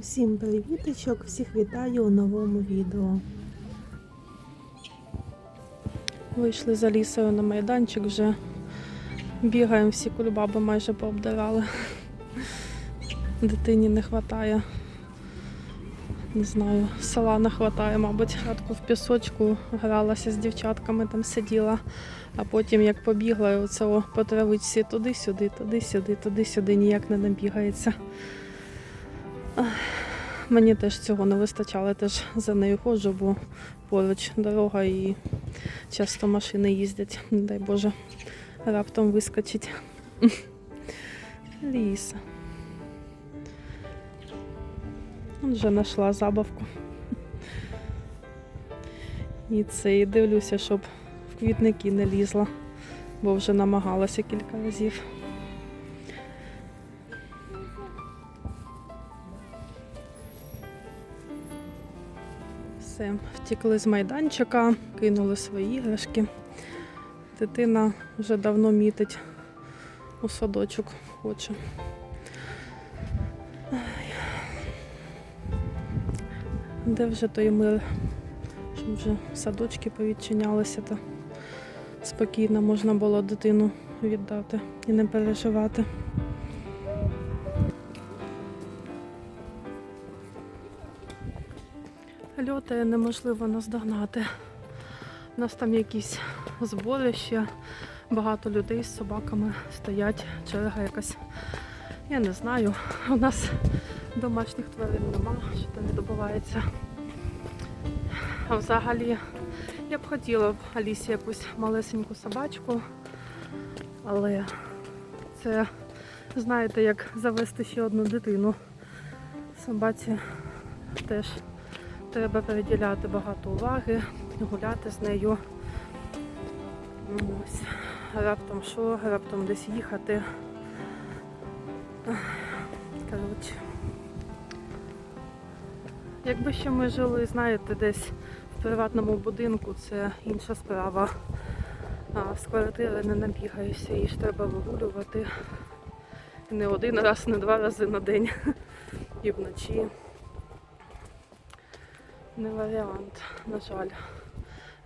Всім привіточок, всіх вітаю у новому відео. Вийшли за лісою на майданчик вже. Бігаємо, всі кульбаби майже пообдирали. Дитині не вистачає. Не знаю, села не вистачає, мабуть. Спочатку в пісочку гралася з дівчатками, там сиділа, а потім як побігла, оце по травичці туди-сюди, туди-сюди, туди-сюди, ніяк не набігається. Мені теж цього не вистачало, я теж за нею ходжу, бо поруч дорога і часто машини їздять. Не дай Боже, раптом вискочить. Ліса. Вже знайшла забавку. І це і дивлюся, щоб в квітники не лізла, бо вже намагалася кілька разів. Все, втікли з майданчика, кинули свої іграшки. Дитина вже давно мітить у садочок хоче. Де вже той мир, щоб вже садочки повідчинялися, то спокійно можна було дитину віддати і не переживати. Льоти неможливо наздогнати. У нас там якісь зборища, багато людей з собаками стоять, черга якась. Я не знаю. У нас домашніх тварин нема, що там відбувається. А взагалі я б хотіла в Алісі якусь малесеньку собачку, але це, знаєте, як завести ще одну дитину. Собаці теж треба приділяти багато уваги, гуляти з нею. Ось. Раптом що, раптом десь їхати. Коротше. Якби ще ми жили, знаєте, десь в приватному будинку, це інша справа. А з квартири не набігаєшся, її ж треба вигулювати. Не один раз, не два рази на день. І вночі. Не варіант, на жаль.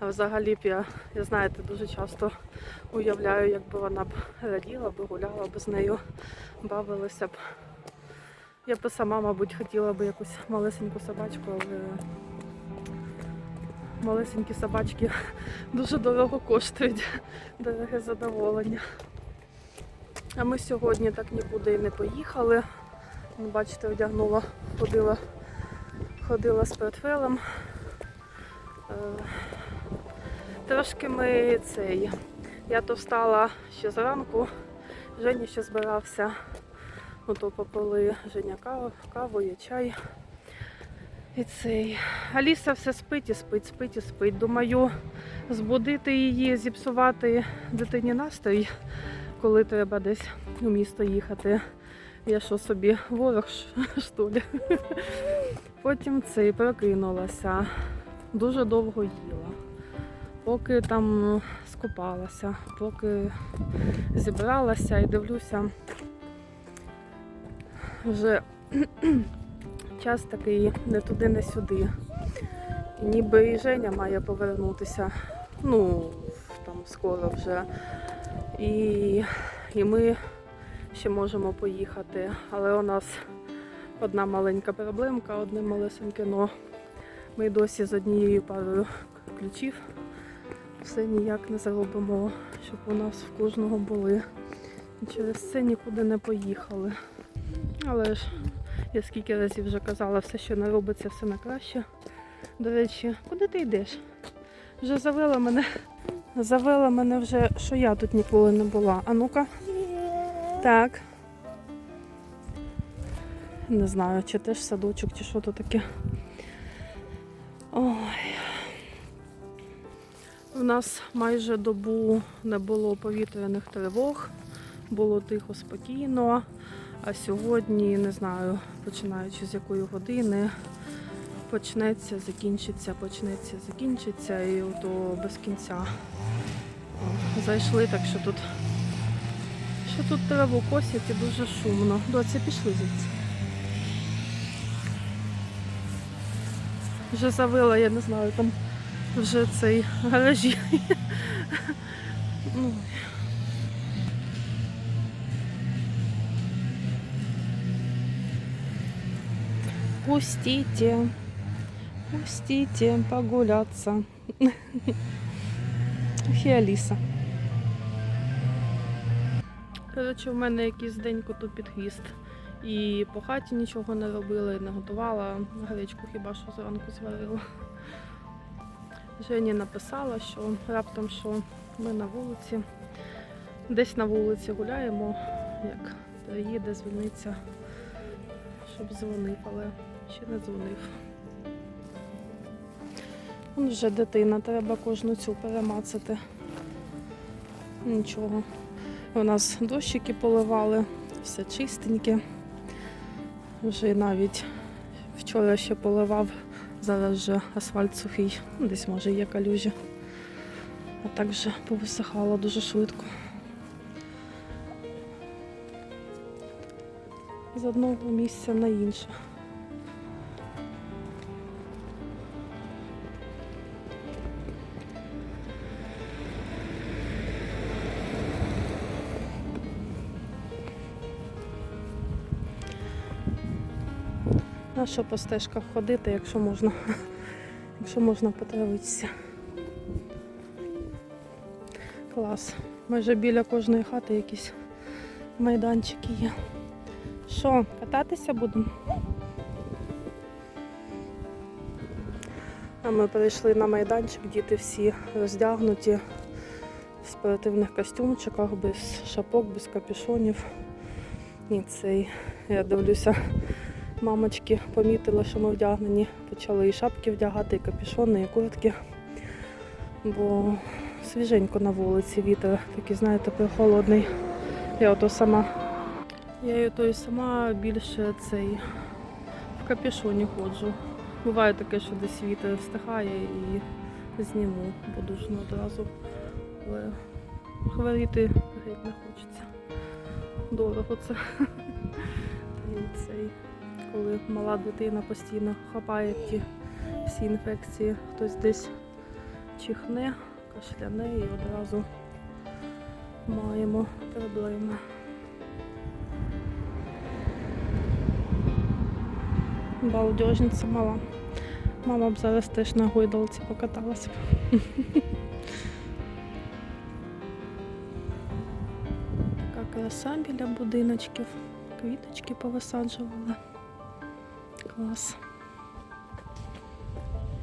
А взагалі б я, я знаєте, дуже часто уявляю, якби вона б раділа, б гуляла б з нею, бавилася б. Я б сама, мабуть, хотіла б якусь малесеньку собачку, але малесенькі собачки дуже дорого коштують, дороге задоволення. А ми сьогодні так нікуди і не поїхали. Ну, Бачите, одягнула, ходила, ходила з портфелем. Е, Трошки ми цей. Я то встала ще зранку, Женя ще збирався. Ото попили Женя каву, каву і чай. І цей. Аліса все спить і спить, спить і спить. Думаю, збудити її, зіпсувати дитині настрій, коли треба десь у місто їхати. Я що собі ворог що ли? Потім цей прокинулася. Дуже довго їла. Поки там скупалася, поки зібралася і дивлюся, вже час такий не туди, не сюди. Ніби і Женя має повернутися. Ну, там скоро вже. І, і ми ще можемо поїхати. Але у нас одна маленька проблемка, одне малесеньке но. Ми досі з однією парою ключів все ніяк не заробимо, щоб у нас в кожного були. І через це нікуди не поїхали. Але ж я скільки разів вже казала, все, що не робиться, все на краще. До речі, куди ти йдеш? Вже завела мене, завела мене вже, що я тут ніколи не була. А ну-ка. Так. Не знаю, чи теж садочок, чи що то таке. Ой. У нас майже добу не було повітряних тривог, було тихо, спокійно. А сьогодні, не знаю, починаючи з якої години, почнеться, закінчиться, почнеться, закінчиться і ото без кінця. Зайшли, так що тут, що тут траву косять і дуже шумно. Доці, пішли звідси. Вже завила, я не знаю, там вже цей гаражі. Ну, Пустите, пустите погуляться. Аліса. Коротше, в мене якийсь день коту під хвіст. І по хаті нічого не робила, не готувала. Гречку хіба що зранку зварила. Жені написала, що раптом що ми на вулиці, десь на вулиці гуляємо, як приїде, звільниться, щоб дзвонив, але ще не дзвонив. Вон вже дитина, треба кожну цю перемацати. Нічого. У нас дощики поливали, все чистеньке. Вже навіть вчора ще поливав, зараз вже асфальт сухий, Ну, десь може є калюжі. А так вже повисихало дуже швидко. З одного місця на інше. На що по стежках ходити, якщо можна, якщо можна потравитися. Клас. Майже біля кожної хати якісь майданчики є. Що, кататися будемо? А ми прийшли на майданчик, діти всі роздягнуті в спортивних костюмчиках, без шапок, без капюшонів. І цей, я дивлюся, мамочки помітили, що ми вдягнені, почали і шапки вдягати, і капюшони, і куртки. Бо свіженько на вулиці, вітер такий, знаєте, прохолодний. Я ото сама. Я ото і сама більше цей в капюшоні ходжу. Буває таке, що десь вітер стихає і зніму подушну одразу. Але хворіти геть не хочеться. Дорого це. Цей, коли мала дитина постійно хапає ті всі інфекції, хтось десь чихне, кашляне і одразу маємо проблеми. Балдежниця мала. Мама б зараз теж на гойдалці покаталася. Така краса біля будиночків. Квіточки повисаджували. Клас.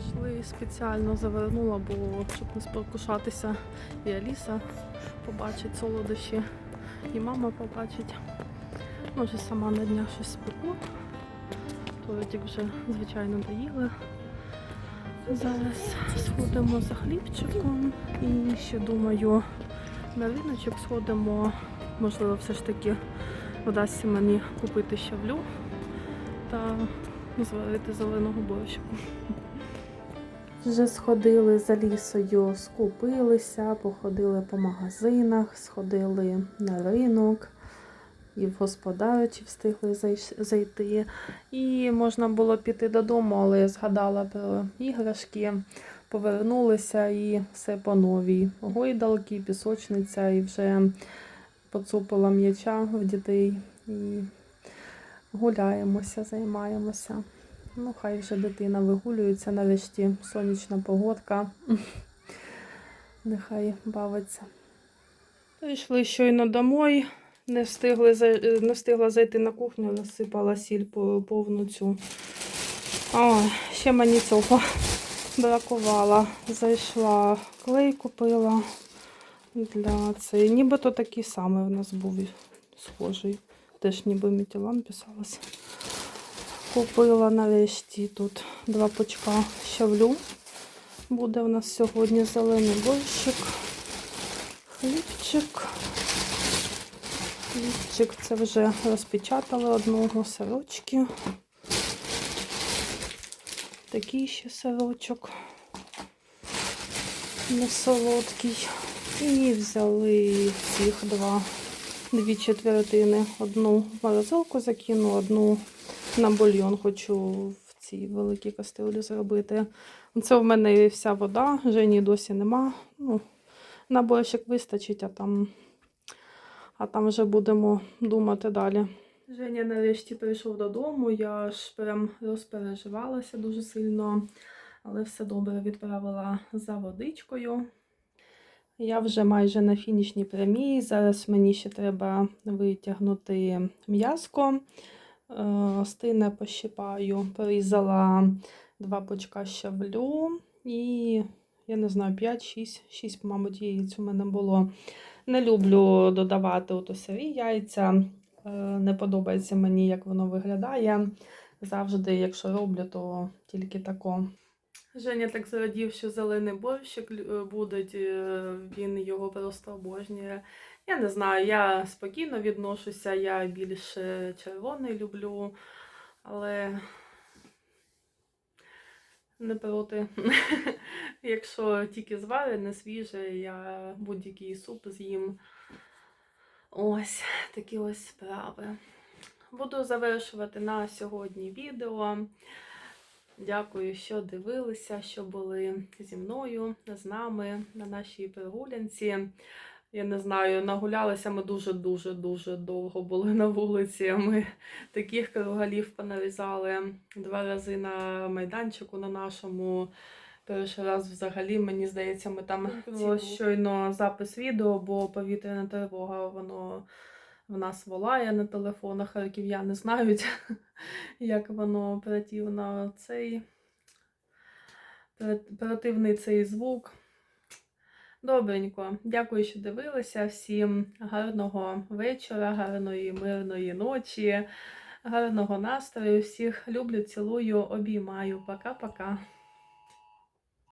Йшли спеціально завернула, бо щоб не спокушатися і Аліса побачить солодощі, і мама побачить. Може сама на днях щось спеку. Тортик вже, звичайно, доїли. Зараз сходимо за хлібчиком і ще думаю, на риночок сходимо. Можливо, все ж таки вдасться мені купити щавлю та зварити зеленого борщику. Вже сходили за лісою, скупилися, походили по магазинах, сходили на ринок і в господарчі встигли зайти. І можна було піти додому, але я згадала про іграшки, повернулися і все по новій. Гойдалки, пісочниця, і вже поцупила м'яча в дітей. І гуляємося, займаємося. Ну, хай вже дитина вигулюється нарешті, сонячна погодка. Нехай бавиться. Прийшли щойно домой. Не, встигли, не встигла зайти на кухню, насипала сіль повну цю. О, ще мені цього бракувало. Зайшла, клей купила для цієї. Нібито такий самий у нас був схожий. Теж ніби Мітілан писалось. Купила нарешті тут два пучка щавлю. Буде у нас сьогодні зелений борщик, хлібчик. Хлібчик це вже розпечатали одного сирочки. Такий ще сирочок. Не солодкий. І взяли цих два, дві четвертини. Одну в морозилку закину, одну на бульйон хочу в ці великі кастрюлі зробити. Це в мене вся вода, Жені досі нема. Ну, на борщик вистачить, а там, а там вже будемо думати далі. Женя нарешті прийшов додому, я ж прям розпереживалася дуже сильно, але все добре відправила за водичкою. Я вже майже на фінішній прямій. Зараз мені ще треба витягнути м'язко. Е, пощипаю, порізала два пучка щавлю і, я не знаю, 5-6, 6, мабуть, яєць у мене було. Не люблю додавати ото сирі яйця. Е, Не подобається мені, як воно виглядає. Завжди, якщо роблю, то тільки тако. Женя так зрадів, що зелений борщик лю- буде, е, він його просто обожнює. Я не знаю, я спокійно відношуся, я більше червоний люблю, але не проти. Якщо тільки зварене, свіже, я будь-який суп з'їм. Ось такі ось справи. Буду завершувати на сьогодні відео. Дякую, що дивилися, що були зі мною, з нами на нашій прогулянці. Я не знаю, нагулялися ми дуже-дуже дуже довго були на вулиці. Ми таких кругалів понарізали два рази на майданчику на нашому. Перший раз взагалі, мені здається, ми там щойно запис відео, бо повітряна тривога, воно в нас волає на телефонах, харків'яни знають, як воно оперативно цей оперативний цей звук. Добренько. Дякую, що дивилися. Всім гарного вечора, гарної мирної ночі, гарного настрою. Всіх люблю, цілую, обіймаю. Пока-пока.